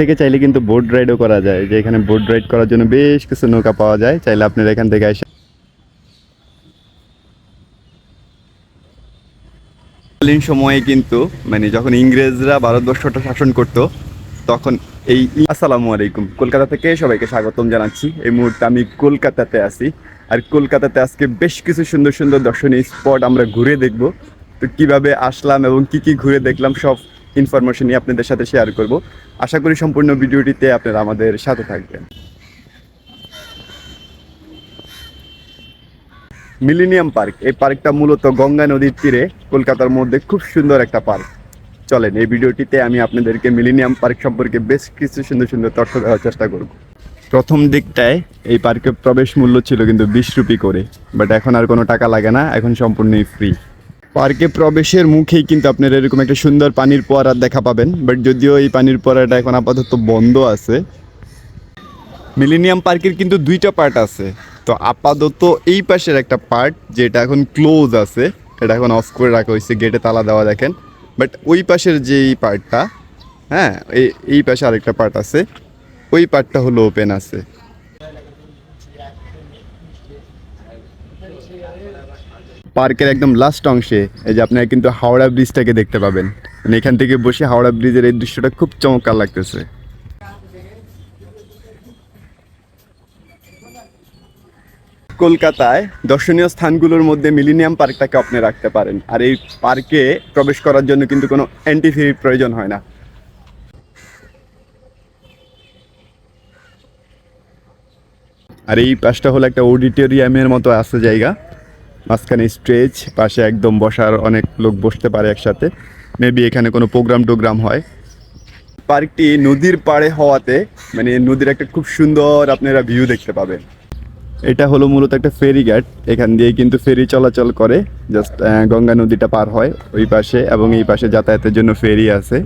থেকে চাইলে কিন্তু বোট রাইডও করা যায়। যে এখানে বোট রাইড করার জন্য বেশ কিছু নৌকা পাওয়া যায়। চাইলে আপনারা এখান থেকে এসে কালীন সময়ে কিন্তু মানে যখন ইংরেজরা ভারতবর্ষটা শাসন করত, তখন এই আসসালামু আলাইকুম। কলকাতা থেকে সবাইকে স্বাগতম জানাচ্ছি। এই মুহূর্তে আমি কলকাতাতে আছি। আর কলকাতাতে আজকে বেশ কিছু সুন্দর সুন্দর দর্শনীয় স্পট আমরা ঘুরে দেখব। তো কীভাবে আসলাম এবং কি কি ঘুরে দেখলাম সব ইনফরমেশনই আপনাদের সাথে শেয়ার করব। আশা করি সম্পূর্ণ ভিডিওটিতে আপনারা আমাদের সাথে থাকবেন। মিলিনিয়াম পার্ক এই পার্কটা মূলত গঙ্গা নদীর তীরে, কলকাতার মধ্যে খুব সুন্দর একটা পার্ক চলেন, এই ভিডিওটিতে আমি আপনাদেরকে মিলিনিয়াম পার্ক সম্পর্কে বেশ কিছু সুন্দর সুন্দর তথ্য দেওয়ার চেষ্টা করব। প্রথম দিকটায় এই পার্কে প্রবেশ মূল্য ছিল কিন্তু বিশ রুপি করে বাট এখন আর কোনো টাকা লাগে না, এখন সম্পূর্ণই ফ্রি পার্কে প্রবেশের মুখেই কিন্তু আপনারা এরকম একটা সুন্দর পানির পোয়ারা দেখা পাবেন বাট যদিও এই পানির পোয়ারাটা এখন আপাতত বন্ধ আছে। মিলেনিয়াম পার্কের কিন্তু দুইটা পার্ট আছে। তো আপাতত এই পাশের একটা পার্ট যেটা এখন ক্লোজ আছে, এটা এখন অফ করে রাখা হয়েছে গেটে তালা দেওয়া দেখেন। বাট ওই পাশের যে এই পার্টটা হ্যাঁ এই পাশে আরেকটা পার্ট আছে, ওই পার্টটা হলো ওপেন আছে। পার্কের একদম লাস্ট অংশে, এই যে আপনারা কিন্তু হাওড়া ব্রিজটাকে দেখতে পাবেন। মানে এখান থেকে বসে হাওড়া ব্রিজের এই দৃশ্যটা খুব চমৎকার লাগতেছে। কলকাতায় দর্শনীয় স্থানগুলোর মধ্যে মিলিনিয়াম পার্কটাকে আপনি রাখতে পারেন। আর এই পার্কে প্রবেশ করার জন্য কিন্তু কোনো এন্ট্রি ফির প্রয়োজন হয় না। আর এই পাশটা হলো একটা অডিটোরিয়ামের মতো আছে জায়গা। মাঝখানে স্ট্রেজ পাশে একদম বসার অনেক লোক বসতে পারে একসাথে। মেবি এখানে কোনো প্রোগ্রাম টোগ্রাম হয়। পার্কটি নদীর পাড়ে হওয়াতে মানে নদীর একটা খুব সুন্দর আপনারা ভিউ দেখতে পাবেন। এটা হলো মূলত একটা ফেরি ঘাট। এখান দিয়ে কিন্তু ফেরি চলাচল করে। জাস্ট গঙ্গা নদীটা পার হয় ওই পাশে এবং এই পাশে যাতায়াতের জন্য ফেরি আছে।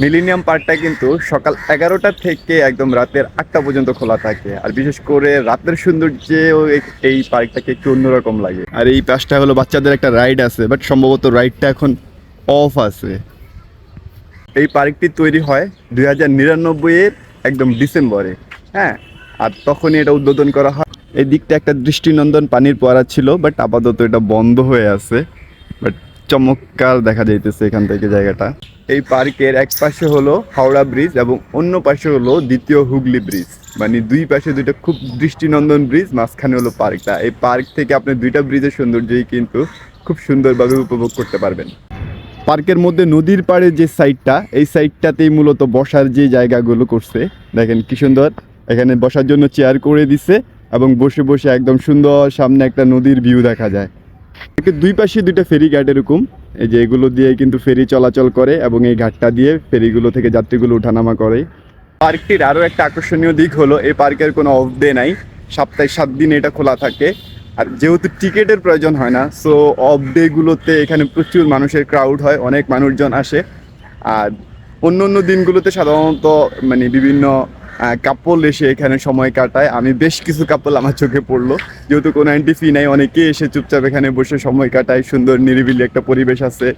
মিলিনিয়াম পার্কটা কিন্তু সকাল এগারোটা থেকে একদম রাতের আটটা পর্যন্ত খোলা থাকে। আর বিশেষ করে রাতের সৌন্দর্যেও এই- এই পার্কটাকে একটু অন্যরকম লাগে। আর এই পাশটা হলো বাচ্চাদের একটা রাইড আছে, বাট সম্ভবত রাইডটা এখন অফ আছে। এই পার্কটি তৈরি হয় দুই হাজার নিরানব্বইয়ের একদম ডিসেম্বরে হ্যাঁ? আর তখনই এটা উদ্বোধন করা হয়। এই দিকটা একটা দৃষ্টিনন্দন পানির পড়া ছিল, বাট আপাতত এটা বন্ধ হয়ে আছে। বাট চমৎকার দেখা যাইতেছে এখান থেকে জায়গাটা। এই পার্কের এক পাশে হলো হাওড়া ব্রিজ এবং অন্য পাশে হলো দ্বিতীয় হুগলি ব্রিজ। মানে দুই পাশে দুইটা খুব দৃষ্টিনন্দন ব্রিজ, মাঝখানে হলো পার্কটা। এই পার্ক থেকে আপনি দুইটা ব্রিজের সৌন্দর্যই কিন্তু খুব সুন্দরভাবে উপভোগ করতে পারবেন। পার্কের মধ্যে নদীর পাড়ে যে সাইডটা এই সাইডটাতেই মূলত বসার যে জায়গাগুলো করছে, দেখেন কি সুন্দর। এখানে বসার জন্য চেয়ার করে দিছে এবং বসে বসে একদম সুন্দর সামনে একটা নদীর ভিউ দেখা যায়। দুই পাশে দুইটা ফেরি ঘাট এরকম। এই যে এগুলো দিয়ে কিন্তু ফেরি চলাচল করে এবং এই ঘাটটা দিয়ে ফেরিগুলো থেকে যাত্রীগুলো ওঠানামা করে। পার্কটির আরও একটা আকর্ষণীয় দিক হলো, এই পার্কের কোনো অফ ডে নাই। সপ্তাহে সাত দিন এটা খোলা থাকে। আর যেহেতু টিকিটের প্রয়োজন হয় না সো অফ ডেগুলোতে এখানে প্রচুর মানুষের ক্রাউড হয়, অনেক মানুষজন আসে। আর অন্য অন্য দিনগুলোতে সাধারণত মানে বিভিন্ন কাপল এসে এখানে সময় কাটায়। আমি বেশ কিছু কাপল আমার চোখে পড়ল। যেহেতু কোনো অ্যান্টি ফি নাই, অনেকে এসে চুপচাপ এখানে বসে সময় কাটায়। সুন্দর, নিরিবিলি একটা পরিবেশ আছে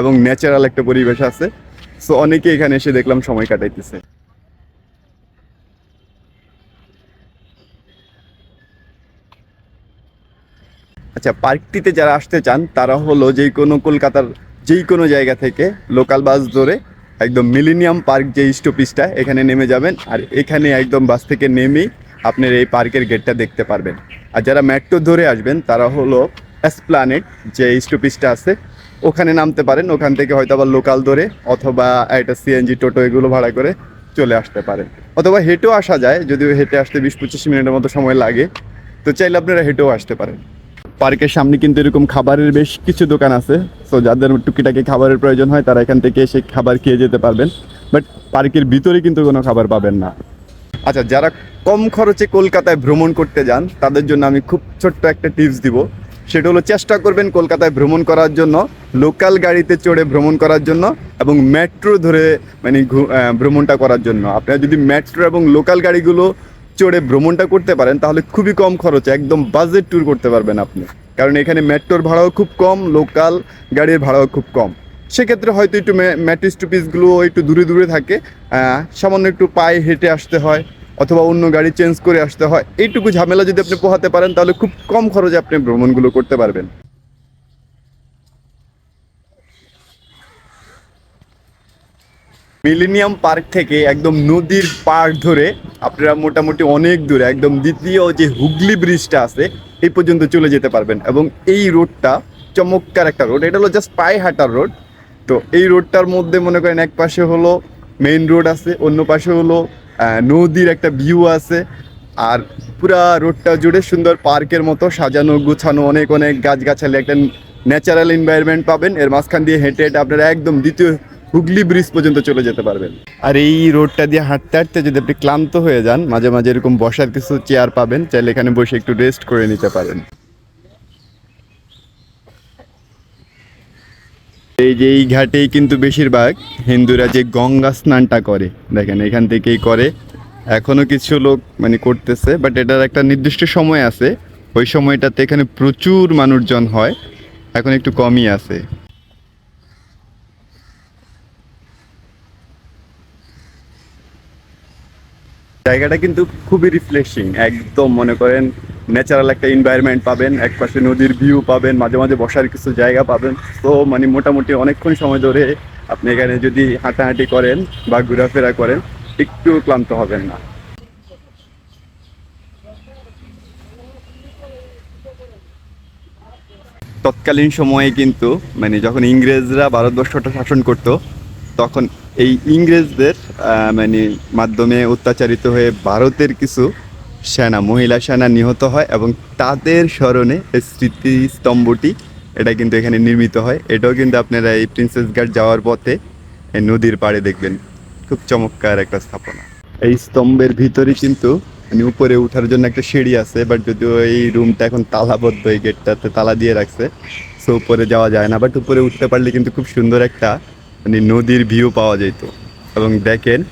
এবং ন্যাচারাল একটা পরিবেশ আছে। সো অনেকে এখানে এসে দেখলাম সময় কাটাইতেছে। আচ্ছা পার্কটিতে যারা আসতে চান, তারা হলো যে কোনো কলকাতার যেই কোনো জায়গা থেকে লোকাল বাস ধরে একদম মিলিনিয়াম পার্ক যে স্টপিসটা এখানে নেমে যাবেন আর এখানে একদম বাস থেকে নেমেই আপনার এই পার্কের গেটটা দেখতে পারবেন। আর যারা মেট্রো ধরে আসবেন, তারা হলো এসপ্লানেট যে স্টপিসটা আছে, ওখানে নামতে পারেন। ওখান থেকে হয়তো আবার লোকাল ধরে অথবা একটা সিএনজি টোটো এগুলো ভাড়া করে চলে আসতে পারেন। অথবা হেঁটেও আসা যায়, যদিও হেঁটে আসতে বিশ পঁচিশ মিনিটের মতো সময় লাগে। তো চাইলে আপনারা হেঁটেও আসতে পারেন। পার্কের সামনে কিন্তু এরকম খাবারের বেশ কিছু দোকান আছে। সো যাদের টুকিটাকি খাবারের প্রয়োজন হয়, তারা এখান থেকে এসে খাবার খেয়ে যেতে পারবেন। বাট পার্কের ভিতরে কিন্তু কোনো খাবার পাবেন না। আচ্ছা যারা কম খরচে কলকাতায় ভ্রমণ করতে যান, তাদের জন্য আমি খুব ছোট্ট একটা টিপস দিব। সেটা হলো, চেষ্টা করবেন কলকাতায় ভ্রমণ করার জন্য, লোকাল গাড়িতে চড়ে ভ্রমণ করার জন্য এবং মেট্রো ধরে মানে ভ্রমণটা করার জন্য। আপনারা যদি মেট্রো এবং লোকাল গাড়িগুলো চড়ে ভ্রমণটা করতে পারেন, তাহলে খুবই কম খরচে, একদম বাজেট ট্যুর করতে পারবেন আপনি। কারণ এখানে মেট্রোর ভাড়াও খুব কম লোকাল গাড়ির ভাড়াও খুব কম। সেক্ষেত্রে হয়তো একটু ম্যাট্রিস টুপিসগুলো একটু দূরে দূরে থাকে সামান্য একটু পায়ে হেঁটে আসতে হয়, অথবা অন্য গাড়ি চেঞ্জ করে আসতে হয়। এইটুকু ঝামেলা যদি আপনি পোহাতে পারেন, তাহলে খুব কম খরচে আপনি ভ্রমণগুলো করতে পারবেন। মিলেনিয়াম পার্ক থেকে একদম নদীর পার ধরে আপনারা মোটামুটি অনেক দূরে, একদম দ্বিতীয় যে হুগলি ব্রিজটা আছে, এই পর্যন্ত চলে যেতে পারবেন। এবং এই রোডটা চমৎকার একটা রোড, এটা হলো জাস্ট পায়ে হাঁটার রোড। তো এই রোডটার মধ্যে মনে করেন এক পাশে হলো মেইন রোড আছে, অন্য পাশে হলো নদীর একটা ভিউ আছে। আর পুরা রোডটা জুড়ে সুন্দর পার্কের মতো সাজানো, গুছানো, অনেক অনেক গাছগাছালি, একটা ন্যাচারাল এনভায়রনমেন্ট পাবেন। এর মাঝখান দিয়ে হেঁটে হেঁটে আপনারা একদম দ্বিতীয় হুগলি ব্রিজ পর্যন্ত চলে যেতে পারবেন। আর এই রোডটা দিয়ে হাঁটতে হাঁটতে যদি আপনি ক্লান্ত হয়ে যান, মাঝে মাঝে এরকম বসার কিছু চেয়ার পাবেন, চাইলে এখানে বসে একটু রেস্ট করে নিতে পারেন। এই যে এই ঘাটেই কিন্তু বেশিরভাগ হিন্দুরা যে গঙ্গা স্নানটা করে, দেখেন এখান থেকেই করে। এখনও কিছু লোক মানে করতেছে বাট এটার একটা নির্দিষ্ট সময় আছে। ওই সময়টাতে এখানে প্রচুর মানুষজন হয়, এখন একটু কমই আছে। জায়গাটা কিন্তু খুবই রিফ্রেশিং একদম মনে করেন ন্যাচারাল একটা এনভায়রনমেন্ট পাবেন, একপাশে নদীর ভিউ পাবেন, মাঝে মাঝে বসার কিছু জায়গা পাবেন। তো মানে মোটামুটি অনেকক্ষণ সময় ধরে আপনি এখানে যদি হাঁটাহাঁটি করেন বা ঘোরাফেরা করেন, একটু ক্লান্ত হবেন না। তৎকালীন সময়ে কিন্তু মানে যখন ইংরেজরা ভারতবর্ষটা শাসন করত তখন এই ইংরেজদের মানে মাধ্যমে অত্যাচারিত হয়ে ভারতের কিছু সেনা, মহিলা সেনা নিহত হয় এবং তাদের স্মরণে স্মৃতিস্তম্ভটি, এটা কিন্তু এখানে নির্মিত হয়। এটাও কিন্তু আপনারা এই প্রিন্সেস ঘাট যাওয়ার পথে নদীর পাড়ে দেখবেন। খুব চমৎকার একটা স্থাপনা। এই স্তম্ভের ভিতরে কিন্তু মানে উপরে উঠার জন্য একটা সিঁড়ি আছে বাট যদিও এই রুমটা এখন তালাবদ্ধ এই গেটটাতে তালা দিয়ে রাখছে সো উপরে যাওয়া যায় না। বাট উপরে উঠতে পারলে কিন্তু খুব সুন্দর একটা মানে নদীর ভিউ পাওয়া যেত। এবং দেখেন,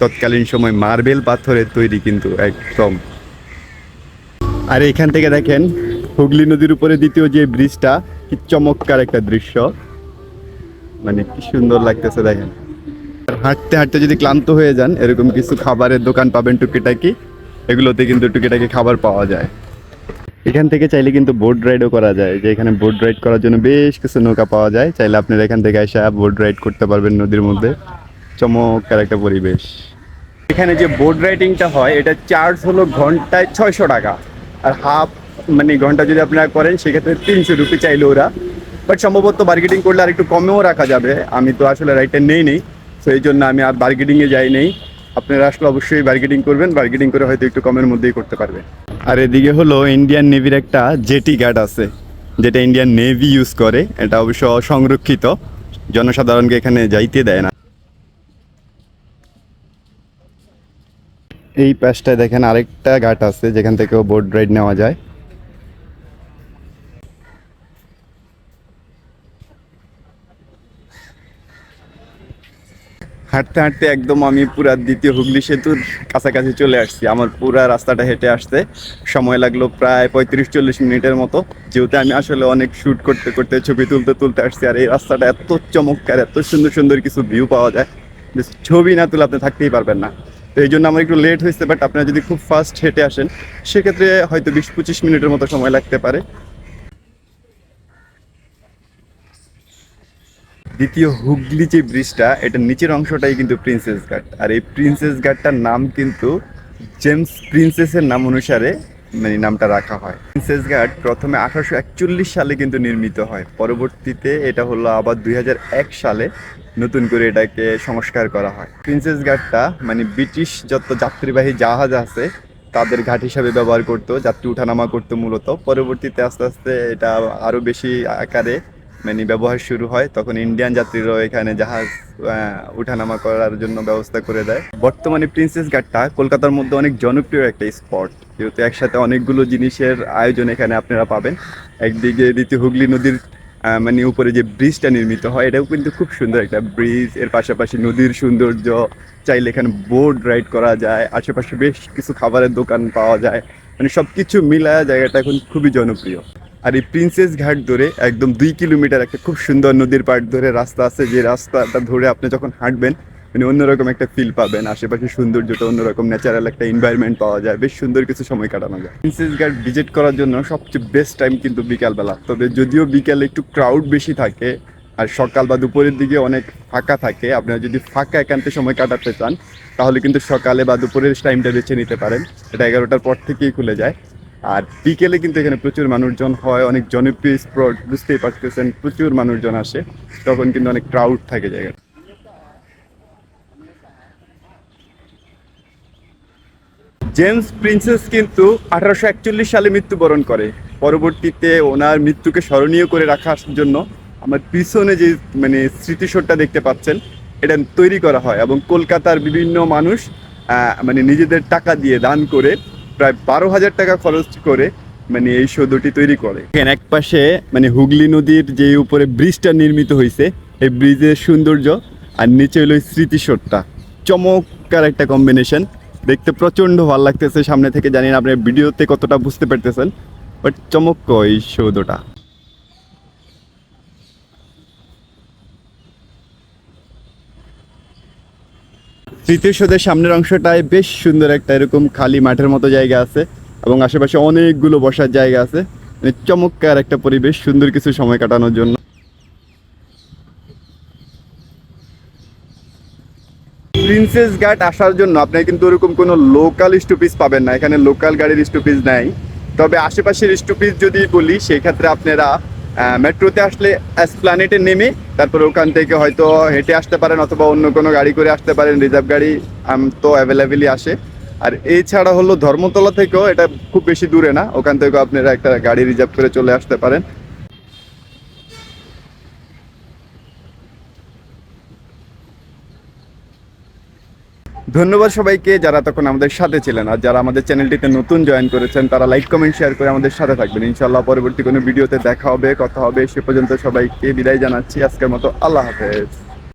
তৎকালীন সময় মার্বেল পাথরের তৈরি কিন্তু একদম। আর এখান থেকে দেখেন, হুগলি নদীর উপরে দ্বিতীয় যে ব্রিজটা, কি চমৎকার একটা দৃশ্য। মানে কি সুন্দর লাগতেছে, দেখেন। হাঁটতে হাঁটতে যদি ক্লান্ত হয়ে যান, এরকম কিছু খাবারের দোকান পাবেন টুকিটাকি। এগুলোতে কিন্তু টুকিটাকি খাবার পাওয়া যায়। এখান থেকে চাইলে কিন্তু বোট রাইডও করা যায়, যে এখানে বোট রাইড করার জন্য বেশ কিছু নৌকা পাওয়া যায়। চাইলে আপনারা এখান থেকে এসে বোট রাইড করতে পারবেন নদীর মধ্যে। চমৎকার একটা পরিবেশ। এখানে যে বোট রাইডিংটা হয়, এটা চার্জ হলো ঘন্টায় ছয়শো টাকা। আর হাফ মানে ঘণ্টা যদি আপনারা করেন, সেক্ষেত্রে তিনশো রুপি চাইলে ওরা। বাট সম্ভবত বার্গেটিং করলে আর একটু কমেও রাখা যাবে। আমি তো আসলে রাইডটা নেই নেই তো এই জন্য আমি আর বার্গেটিংয়ে যাই নেই আপনারা আসলে অবশ্যই বার্গেটিং করবেন। বার্গেটিং করে হয়তো একটু কমের মধ্যেই করতে পারবেন। আর এদিকে হলো ইন্ডিয়ান নেভির একটা জেটি গার্ড আছে, যেটা ইন্ডিয়ান নেভি ইউজ করে। এটা অবশ্য সংরক্ষিত, জনসাধারণকে এখানে যাইতে দেয় না। এই পাশটায় দেখেন আরেকটা ঘাট আছে, যেখান থেকেও বোট রাইড নেওয়া যায়। হাঁটতে হাঁটতে একদম আমি পুরা দ্বিতীয় হুগলি সেতুর কাছাকাছি চলে আসছি। আমার পুরা রাস্তাটা হেঁটে আসতে সময় লাগল প্রায় পঁয়ত্রিশ চল্লিশ মিনিটের মতো। যেহেতু আমি আসলে অনেক শ্যুট করতে করতে ছবি তুলতে তুলতে আসছি আর এই রাস্তাটা এত চমৎকার, এত সুন্দর সুন্দর কিছু ভিউ পাওয়া যায়। যে ছবি না তুলে আপনি থাকতেই পারবেন না। তো এই জন্য আমার একটু লেট হয়েছে বাট আপনারা যদি খুব ফাস্ট হেঁটে আসেন, সেক্ষেত্রে হয়তো বিশ পঁচিশ মিনিটের মতো সময় লাগতে পারে। দ্বিতীয় হুগলি যে ব্রিজটা এটার নিচের অংশটাই কিন্তু প্রিন্সেস ঘাট আর এই প্রিন্সেস ঘাটটার নাম কিন্তু জেমস প্রিন্সেসের নাম অনুসারে মানে নামটা রাখা হয়। প্রিন্সেস ঘাট প্রথমে আঠারোশো একচল্লিশ সালে কিন্তু নির্মিত হয়। পরবর্তীতে এটা হলো আবার দু হাজার এক সালে নতুন করে এটাকে সংস্কার করা হয়। প্রিন্সেস ঘাটটা মানে ব্রিটিশ যত যাত্রীবাহী জাহাজ আছে, তাদের ঘাট হিসাবে ব্যবহার করতো, যাত্রী উঠানামা করতো মূলত। পরবর্তীতে আস্তে আস্তে এটা আরও বেশি আকারে মানে ব্যবহার শুরু হয়, তখন ইন্ডিয়ান যাত্রীরাও এখানে জাহাজ উঠানামা করার জন্য ব্যবস্থা করে দেয়। বর্তমানে প্রিন্সেস ঘাটটা কলকাতার মধ্যে অনেক জনপ্রিয় একটা স্পট যেহেতু একসাথে অনেকগুলো জিনিসের আয়োজন এখানে আপনারা পাবেন। একদিকে দ্বিতীয় হুগলি নদীর মানে উপরে যে ব্রিজটা নির্মিত হয়, এটাও কিন্তু খুব সুন্দর একটা ব্রিজের পাশাপাশি নদীর সৌন্দর্য, চাইলে এখানে বোট রাইড করা যায়, আশেপাশে বেশ কিছু খাবারের দোকান পাওয়া যায়। মানে সব কিছু মিলায় জায়গাটা এখন খুবই জনপ্রিয়। আর এই প্রিন্সেস ঘাট ধরে একদম দুই কিলোমিটার একটা খুব সুন্দর নদীর পাড় ধরে রাস্তা আছে, যে রাস্তাটা ধরে আপনি যখন হাঁটবেন মানে অন্যরকম একটা ফিল পাবেন। আশেপাশে সৌন্দর্যটা অন্যরকম ন্যাচারাল একটা এনভায়রনমেন্ট পাওয়া যায়, বেশ সুন্দর কিছু সময় কাটানো যায়। প্রিন্সেস ঘাট ভিজিট করার জন্য সবচেয়ে বেস্ট টাইম কিন্তু বিকালবেলা। তবে যদিও বিকালে একটু ক্রাউড বেশি থাকে, আর সকাল বা দুপুরের দিকে অনেক ফাঁকা থাকে, আপনারা যদি ফাঁকা একান্তে সময় কাটাতে চান, তাহলে কিন্তু সকালে বা দুপুরের টাইমটা বেছে নিতে পারেন। এটা এগারোটার পর থেকেই খুলে যায়। আর বিকেলে কিন্তু এখানে প্রচুর মানুষজন হয়, অনেক জনপ্রিয় স্পট বুঝতেই পারতেছেন, প্রচুর মানুষজন আসে, তখন কিন্তু অনেক ক্রাউড থাকে জায়গা জেমস প্রিন্সেস কিন্তু আঠারোশো একচল্লিশ সালে মৃত্যুবরণ করে। পরবর্তীতে ওনার মৃত্যুকে স্মরণীয় করে রাখার জন্য আমার পিছনে যে মানে স্মৃতিসৌধটা দেখতে পাচ্ছেন, এটা তৈরি করা হয় এবং কলকাতার বিভিন্ন মানুষ মানে নিজেদের টাকা দিয়ে দান করে প্রায় বারো হাজার টাকা খরচ করে মানে এই সৌধটি তৈরি করে। এক পাশে মানে হুগলি নদীর যে উপরে ব্রিজটা নির্মিত হয়েছে এই ব্রিজের সৌন্দর্য, আর নিচে হলো স্মৃতিসরটা চমৎকার একটা কম্বিনেশন দেখতে প্রচণ্ড ভালো লাগতেছে, সামনে থেকে জানি না আপনি ভিডিওতে কতটা বুঝতে পারতেছেন বাট চমক এই সৌধটা। তৃতীয় সৌধের সামনের অংশটায় বেশ সুন্দর একটা এরকম খালি মাঠের মতো জায়গা আছে এবং আশেপাশে অনেকগুলো বসার জায়গা আছে। মানে চমৎকার একটা পরিবেশ, সুন্দর কিছু সময় কাটানোর জন্য। প্রিন্সেস ঘাট আসার জন্য আপনি কিন্তু ওরকম কোনো লোকাল স্টপেজ পাবেন না। এখানে লোকাল গাড়ির স্টপেজ নাই। তবে আশেপাশের স্টপেজ যদি বলি, সেক্ষেত্রে আপনারা মেট্রোতে আসলে প্ল্যানেটে নেমে তারপর ওখান থেকে হয়তো হেঁটে আসতে পারেন অথবা অন্য কোনো গাড়ি করে আসতে পারেন রিজার্ভ গাড়ি তো অ্যাভেলেবেলই আসে। আর এছাড়া হলো ধর্মতলা থেকেও, এটা খুব বেশি দূরে না, ওখান থেকেও আপনারা একটা গাড়ি রিজার্ভ করে চলে আসতে পারেন। ধন্যবাদ সবাইকে যারা তখন আমাদের সাথে ছিলেন। আর যারা আমাদের চ্যানেলটিতে নতুন জয়েন করেছেন, তারা লাইক কমেন্ট শেয়ার করে আমাদের সাথে থাকবেন। ইনশাল্লাহ পরবর্তী কোনো ভিডিওতে দেখা হবে, কথা হবে, সে পর্যন্ত সবাইকে বিদায় জানাচ্ছি। আজকের মতো আল্লাহ হাফেজ।